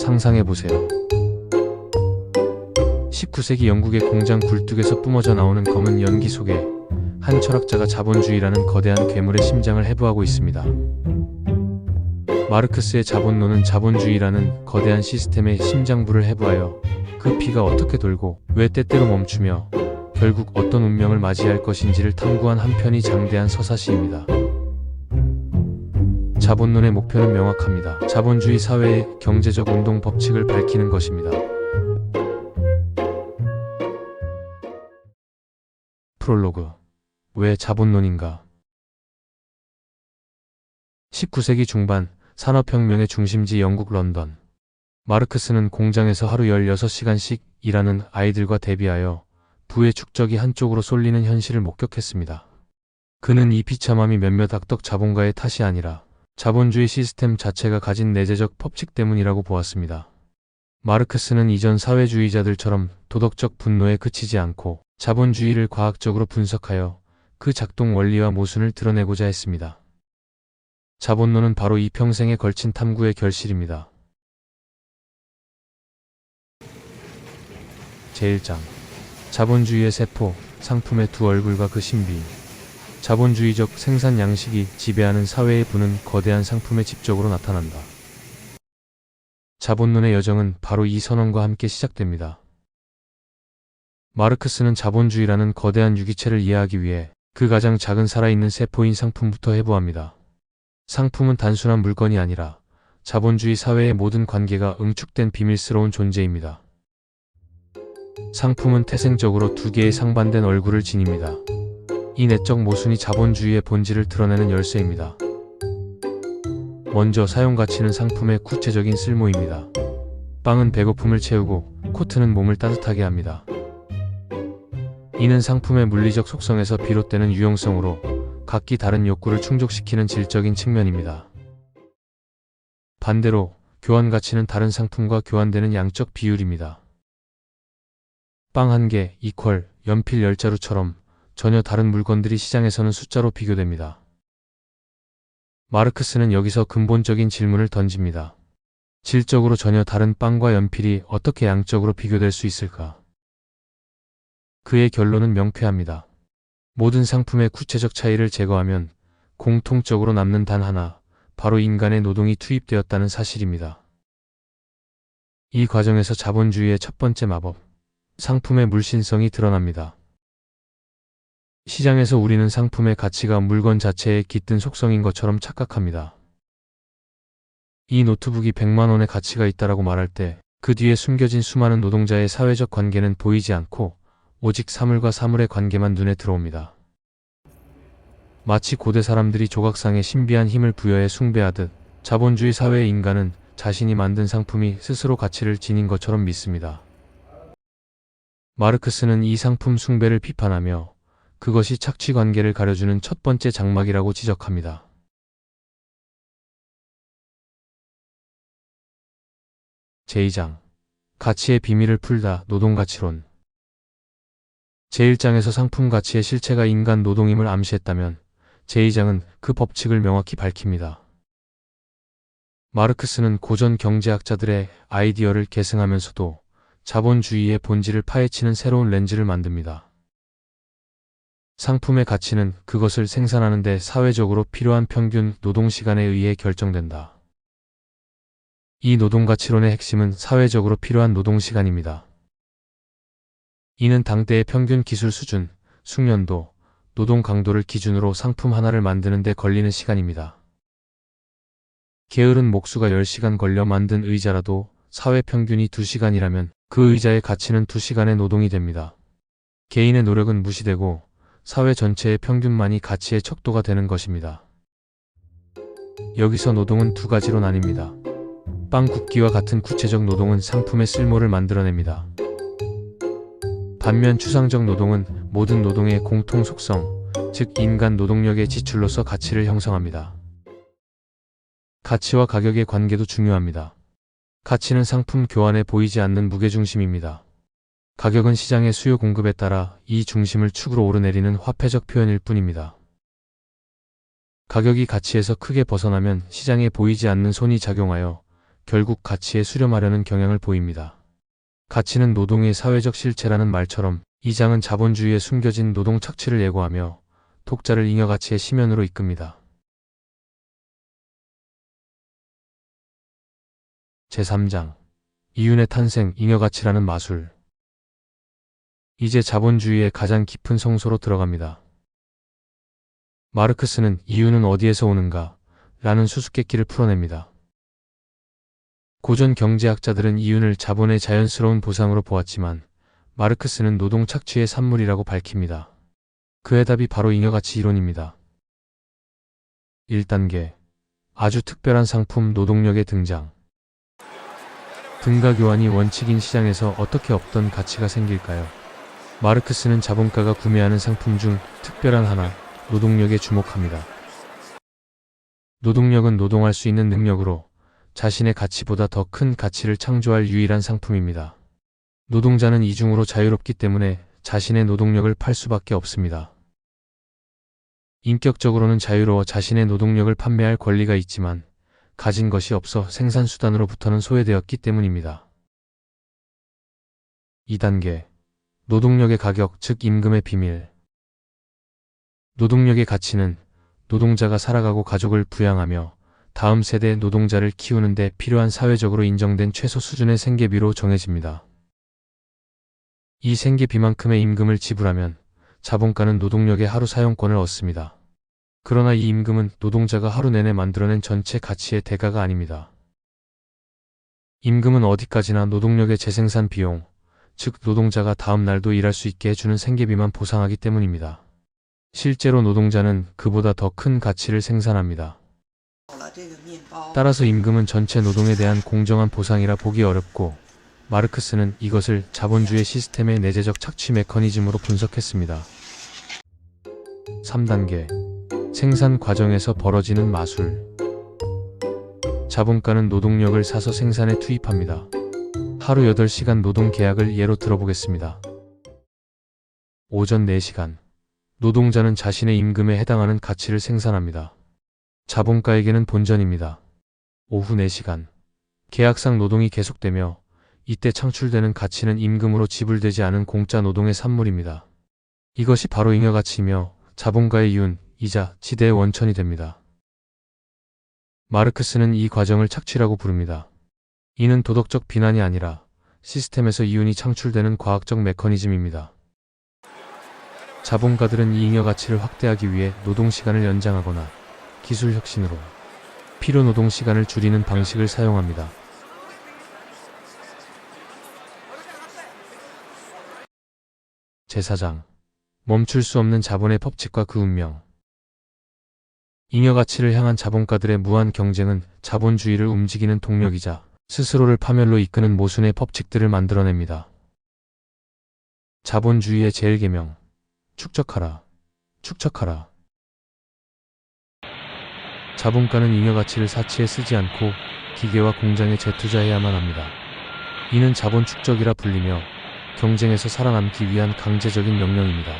상상해보세요. 19세기 영국의 공장 굴뚝에서 뿜어져 나오는 검은 연기 속에 한 철학자가 자본주의라는 거대한 괴물의 심장을 해부하고 있습니다. 마르크스의 자본론은 자본주의라는 거대한 시스템의 심장부를 해부하여 그 피가 어떻게 돌고 왜 때때로 멈추며 결국 어떤 운명을 맞이할 것인지를 탐구한 한편이 장대한 서사시입니다. 자본론의 목표는 명확합니다. 자본주의 사회의 경제적 운동 법칙을 밝히는 것입니다. 프롤로그 왜 자본론인가? 19세기 중반 산업혁명의 중심지 영국 런던. 마르크스는 공장에서 하루 16시간씩 일하는 아이들과 대비하여 부의 축적이 한쪽으로 쏠리는 현실을 목격했습니다. 그는 이 비참함이 몇몇 악덕 자본가의 탓이 아니라 자본주의 시스템 자체가 가진 내재적 법칙 때문이라고 보았습니다. 마르크스는 이전 사회주의자들처럼 도덕적 분노에 그치지 않고 자본주의를 과학적으로 분석하여 그 작동 원리와 모순을 드러내고자 했습니다. 자본론은 바로 이 평생에 걸친 탐구의 결실입니다. 제1장 자본주의의 세포, 상품의 두 얼굴과 그 신비 자본주의적 생산 양식이 지배하는 사회의 부는 거대한 상품의 집적으로 나타난다. 자본론의 여정은 바로 이 선언과 함께 시작됩니다. 마르크스는 자본주의라는 거대한 유기체를 이해하기 위해 그 가장 작은 살아있는 세포인 상품부터 해부합니다. 상품은 단순한 물건이 아니라 자본주의 사회의 모든 관계가 응축된 비밀스러운 존재입니다. 상품은 태생적으로 두 개의 상반된 얼굴을 지닙니다. 이 내적 모순이 자본주의의 본질을 드러내는 열쇠입니다. 먼저 사용 가치는 상품의 구체적인 쓸모입니다. 빵은 배고픔을 채우고 코트는 몸을 따뜻하게 합니다. 이는 상품의 물리적 속성에서 비롯되는 유용성으로 각기 다른 욕구를 충족시키는 질적인 측면입니다. 반대로 교환 가치는 다른 상품과 교환되는 양적 비율입니다. 빵 한 개, 이퀄, 연필 열자루처럼 전혀 다른 물건들이 시장에서는 숫자로 비교됩니다. 마르크스는 여기서 근본적인 질문을 던집니다. 질적으로 전혀 다른 빵과 연필이 어떻게 양적으로 비교될 수 있을까? 그의 결론은 명쾌합니다. 모든 상품의 구체적 차이를 제거하면 공통적으로 남는 단 하나, 바로 인간의 노동이 투입되었다는 사실입니다. 이 과정에서 자본주의의 첫 번째 마법, 상품의 물신성이 드러납니다. 시장에서 우리는 상품의 가치가 물건 자체의 깃든 속성인 것처럼 착각합니다. 이 노트북이 100만 원의 가치가 있다라고 말할 때 그 뒤에 숨겨진 수많은 노동자의 사회적 관계는 보이지 않고 오직 사물과 사물의 관계만 눈에 들어옵니다. 마치 고대 사람들이 조각상에 신비한 힘을 부여해 숭배하듯 자본주의 사회의 인간은 자신이 만든 상품이 스스로 가치를 지닌 것처럼 믿습니다. 마르크스는 이 상품 숭배를 비판하며 그것이 착취 관계를 가려주는 첫 번째 장막이라고 지적합니다. 제2장 가치의 비밀을 풀다 노동가치론 제1장에서 상품 가치의 실체가 인간 노동임을 암시했다면 제2장은 그 법칙을 명확히 밝힙니다. 마르크스는 고전 경제학자들의 아이디어를 계승하면서도 자본주의의 본질을 파헤치는 새로운 렌즈를 만듭니다. 상품의 가치는 그것을 생산하는 데 사회적으로 필요한 평균 노동시간에 의해 결정된다. 이 노동가치론의 핵심은 사회적으로 필요한 노동시간입니다. 이는 당대의 평균 기술 수준, 숙련도, 노동 강도를 기준으로 상품 하나를 만드는 데 걸리는 시간입니다. 게으른 목수가 10시간 걸려 만든 의자라도 사회 평균이 2시간이라면 그 의자의 가치는 2시간의 노동이 됩니다. 개인의 노력은 무시되고 사회 전체의 평균만이 가치의 척도가 되는 것입니다. 여기서 노동은 두 가지로 나뉩니다. 빵 굽기와 같은 구체적 노동은 상품의 쓸모를 만들어냅니다. 반면 추상적 노동은 모든 노동의 공통 속성, 즉 인간 노동력의 지출로서 가치를 형성합니다. 가치와 가격의 관계도 중요합니다. 가치는 상품 교환에 보이지 않는 무게중심입니다. 가격은 시장의 수요 공급에 따라 이 중심을 축으로 오르내리는 화폐적 표현일 뿐입니다. 가격이 가치에서 크게 벗어나면 시장에 보이지 않는 손이 작용하여 결국 가치에 수렴하려는 경향을 보입니다. 가치는 노동의 사회적 실체라는 말처럼 이 장은 자본주의에 숨겨진 노동 착취를 예고하며 독자를 잉여 가치의 심연으로 이끕니다. 제3장 이윤의 탄생 잉여 가치라는 마술 이제 자본주의의 가장 깊은 성소로 들어갑니다. 마르크스는 이윤은 어디에서 오는가 라는 수수께끼를 풀어냅니다. 고전 경제학자들은 이윤을 자본의 자연스러운 보상으로 보았지만 마르크스는 노동 착취의 산물이라고 밝힙니다. 그의 답이 바로 잉여가치 이론입니다. 1단계 아주 특별한 상품 노동력의 등장 등가 교환이 원칙인 시장에서 어떻게 없던 가치가 생길까요? 마르크스는 자본가가 구매하는 상품 중 특별한 하나, 노동력에 주목합니다. 노동력은 노동할 수 있는 능력으로 자신의 가치보다 더 큰 가치를 창조할 유일한 상품입니다. 노동자는 이중으로 자유롭기 때문에 자신의 노동력을 팔 수밖에 없습니다. 인격적으로는 자유로워 자신의 노동력을 판매할 권리가 있지만 가진 것이 없어 생산수단으로부터는 소외되었기 때문입니다. 2단계 노동력의 가격, 즉 임금의 비밀 노동력의 가치는 노동자가 살아가고 가족을 부양하며 다음 세대 노동자를 키우는 데 필요한 사회적으로 인정된 최소 수준의 생계비로 정해집니다. 이 생계비만큼의 임금을 지불하면 자본가는 노동력의 하루 사용권을 얻습니다. 그러나 이 임금은 노동자가 하루 내내 만들어낸 전체 가치의 대가가 아닙니다. 임금은 어디까지나 노동력의 재생산 비용, 즉 노동자가 다음 날도 일할 수 있게 해주는 생계비만 보상하기 때문입니다. 실제로 노동자는 그보다 더 큰 가치를 생산합니다. 따라서 임금은 전체 노동에 대한 공정한 보상이라 보기 어렵고 마르크스는 이것을 자본주의 시스템의 내재적 착취 메커니즘으로 분석했습니다. 3단계 생산 과정에서 벌어지는 마술 자본가는 노동력을 사서 생산에 투입합니다. 하루 8시간 노동 계약을 예로 들어보겠습니다. 오전 4시간 노동자는 자신의 임금에 해당하는 가치를 생산합니다. 자본가에게는 본전입니다. 오후 4시간. 계약상 노동이 계속되며 이때 창출되는 가치는 임금으로 지불되지 않은 공짜 노동의 산물입니다. 이것이 바로 잉여가치이며 자본가의 이윤, 이자, 지대의 원천이 됩니다. 마르크스는 이 과정을 착취라고 부릅니다. 이는 도덕적 비난이 아니라 시스템에서 이윤이 창출되는 과학적 메커니즘입니다. 자본가들은 이 잉여 가치를 확대하기 위해 노동 시간을 연장하거나 기술 혁신으로 필요 노동 시간을 줄이는 방식을 사용합니다. 제4장 멈출 수 없는 자본의 법칙과 그 운명 잉여 가치를 향한 자본가들의 무한 경쟁은 자본주의를 움직이는 동력이자 스스로를 파멸로 이끄는 모순의 법칙들을 만들어냅니다. 자본주의의 제일 계명 축적하라 축적하라 자본가는 잉여 가치를 사치에 쓰지 않고 기계와 공장에 재투자해야만 합니다. 이는 자본 축적이라 불리며 경쟁에서 살아남기 위한 강제적인 명령입니다.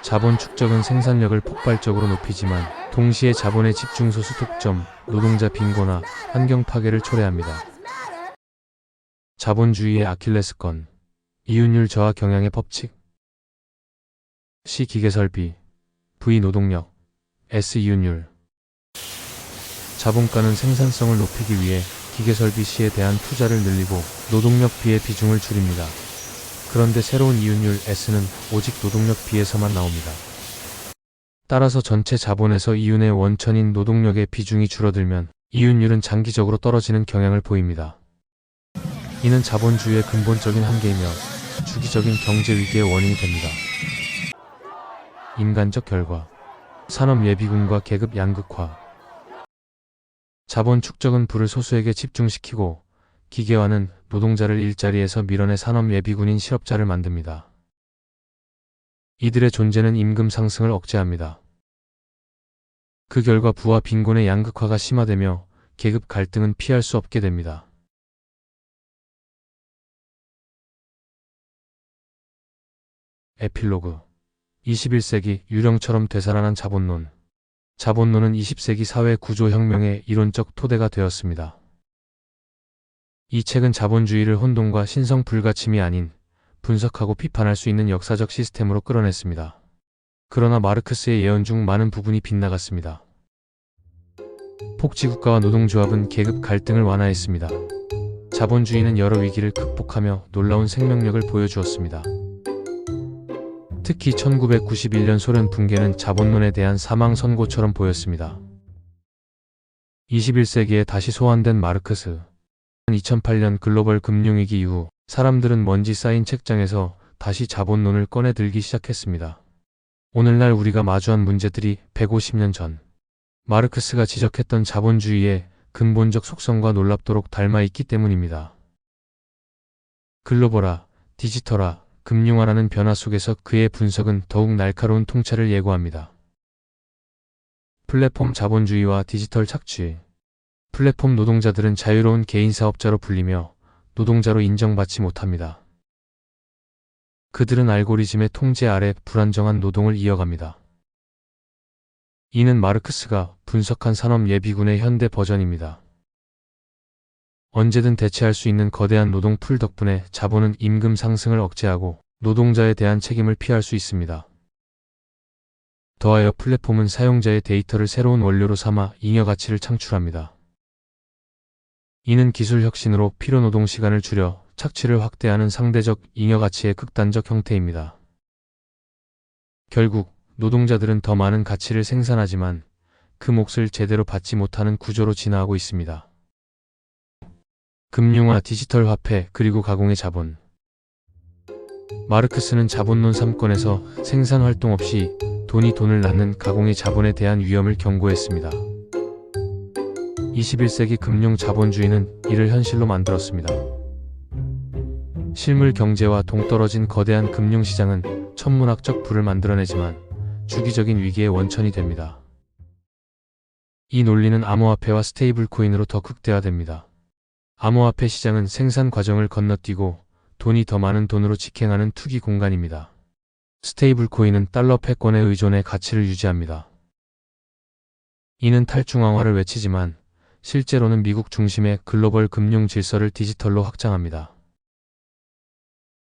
자본 축적은 생산력을 폭발적으로 높이지만 동시에 자본의 집중 소수 독점, 노동자 빈곤화, 환경 파괴를 초래합니다. 자본주의의 아킬레스건, 이윤율 저하 경향의 법칙, C 기계 설비, V 노동력, S 이윤율. 자본가는 생산성을 높이기 위해 기계 설비 시에 대한 투자를 늘리고 노동력 비의 비중을 줄입니다. 그런데 새로운 이윤율 S는 오직 노동력 비에서만 나옵니다. 따라서 전체 자본에서 이윤의 원천인 노동력의 비중이 줄어들면 이윤율은 장기적으로 떨어지는 경향을 보입니다. 이는 자본주의의 근본적인 한계이며 주기적인 경제 위기의 원인이 됩니다. 인간적 결과 산업 예비군과 계급 양극화 자본 축적은 부를 소수에게 집중시키고 기계화는 노동자를 일자리에서 밀어내 산업 예비군인 실업자를 만듭니다. 이들의 존재는 임금 상승을 억제합니다. 그 결과 부와 빈곤의 양극화가 심화되며 계급 갈등은 피할 수 없게 됩니다. 에필로그 21세기 유령처럼 되살아난 자본론 자본론은 20세기 사회 구조 혁명의 이론적 토대가 되었습니다. 이 책은 자본주의를 혼돈과 신성 불가침이 아닌 분석하고 비판할 수 있는 역사적 시스템으로 끌어냈습니다. 그러나 마르크스의 예언 중 많은 부분이 빗나갔습니다. 복지국가와 노동조합은 계급 갈등을 완화했습니다. 자본주의는 여러 위기를 극복하며 놀라운 생명력을 보여주었습니다. 특히 1991년 소련 붕괴는 자본론에 대한 사망 선고처럼 보였습니다. 21세기에 다시 소환된 마르크스. 2008년 글로벌 금융위기 이후 사람들은 먼지 쌓인 책장에서 다시 자본론을 꺼내 들기 시작했습니다. 오늘날 우리가 마주한 문제들이 150년 전 마르크스가 지적했던 자본주의의 근본적 속성과 놀랍도록 닮아 있기 때문입니다. 글로벌화, 디지털화, 금융화라는 변화 속에서 그의 분석은 더욱 날카로운 통찰을 예고합니다. 플랫폼 자본주의와 디지털 착취. 플랫폼 노동자들은 자유로운 개인 사업자로 불리며 노동자로 인정받지 못합니다. 그들은 알고리즘의 통제 아래 불안정한 노동을 이어갑니다. 이는 마르크스가 분석한 산업 예비군의 현대 버전입니다. 언제든 대체할 수 있는 거대한 노동 풀 덕분에 자본은 임금 상승을 억제하고 노동자에 대한 책임을 피할 수 있습니다. 더하여 플랫폼은 사용자의 데이터를 새로운 원료로 삼아 잉여 가치를 창출합니다. 이는 기술 혁신으로 필요 노동 시간을 줄여 착취를 확대하는 상대적 잉여 가치의 극단적 형태입니다. 결국 노동자들은 더 많은 가치를 생산하지만 그 몫을 제대로 받지 못하는 구조로 진화하고 있습니다. 금융화, 디지털 화폐, 그리고 가공의 자본. 마르크스는 자본론 3권에서 생산 활동 없이 돈이 돈을 낳는 가공의 자본에 대한 위험을 경고했습니다. 21세기 금융 자본주의는 이를 현실로 만들었습니다. 실물 경제와 동떨어진 거대한 금융시장은 천문학적 부를 만들어내지만 주기적인 위기의 원천이 됩니다. 이 논리는 암호화폐와 스테이블 코인으로 더 극대화됩니다. 암호화폐 시장은 생산 과정을 건너뛰고 돈이 더 많은 돈으로 직행하는 투기 공간입니다. 스테이블 코인은 달러 패권에 의존해 가치를 유지합니다. 이는 탈중앙화를 외치지만 실제로는 미국 중심의 글로벌 금융 질서를 디지털로 확장합니다.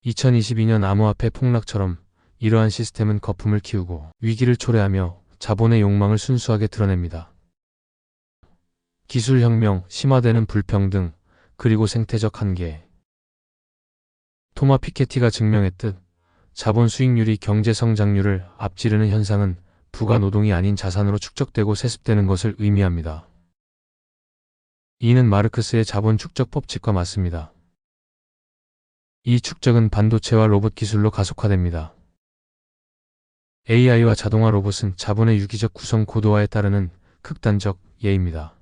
2022년 암호화폐 폭락처럼 이러한 시스템은 거품을 키우고 위기를 초래하며 자본의 욕망을 순수하게 드러냅니다. 기술혁명, 심화되는 불평등, 그리고 생태적 한계. 토마 피케티가 증명했듯 자본 수익률이 경제 성장률을 앞지르는 현상은 부가 노동이 아닌 자산으로 축적되고 세습되는 것을 의미합니다. 이는 마르크스의 자본 축적 법칙과 맞습니다. 이 축적은 반도체와 로봇 기술로 가속화됩니다. AI와 자동화 로봇은 자본의 유기적 구성 고도화에 따르는 극단적 예입니다.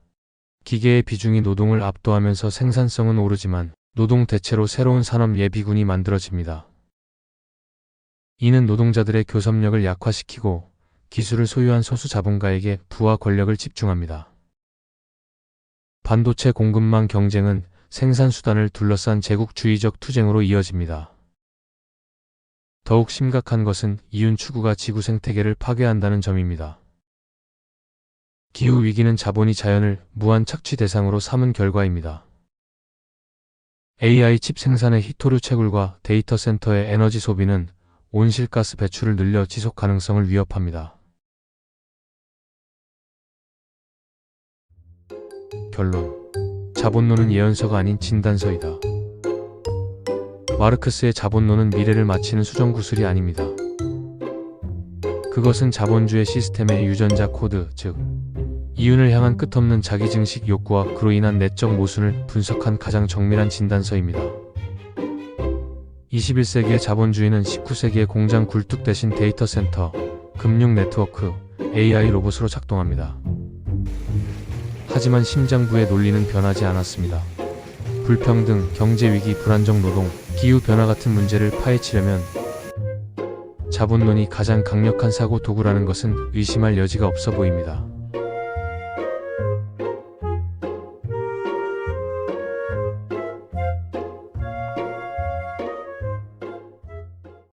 기계의 비중이 노동을 압도하면서 생산성은 오르지만 노동 대체로 새로운 산업 예비군이 만들어집니다. 이는 노동자들의 교섭력을 약화시키고 기술을 소유한 소수 자본가에게 부와 권력을 집중합니다. 반도체 공급망 경쟁은 생산 수단을 둘러싼 제국주의적 투쟁으로 이어집니다. 더욱 심각한 것은 이윤 추구가 지구 생태계를 파괴한다는 점입니다. 기후 위기는 자본이 자연을 무한 착취 대상으로 삼은 결과입니다. AI 칩 생산의 히토류 채굴과 데이터 센터의 에너지 소비는 온실가스 배출을 늘려 지속 가능성을 위협합니다. 결론. 자본론은 예언서가 아닌 진단서이다. 마르크스의 자본론은 미래를 맞히는 수정 구슬이 아닙니다. 그것은 자본주의 시스템의 유전자 코드, 즉 이윤을 향한 끝없는 자기 증식 욕구와 그로 인한 내적 모순을 분석한 가장 정밀한 진단서입니다. 21세기의 자본주의는 19세기의 공장 굴뚝 대신 데이터 센터, 금융 네트워크, AI 로봇으로 작동합니다. 하지만 심장부의 논리는 변하지 않았습니다. 불평등, 경제위기, 불안정 노동, 기후변화 같은 문제를 파헤치려면 자본론이 가장 강력한 사고 도구라는 것은 의심할 여지가 없어 보입니다.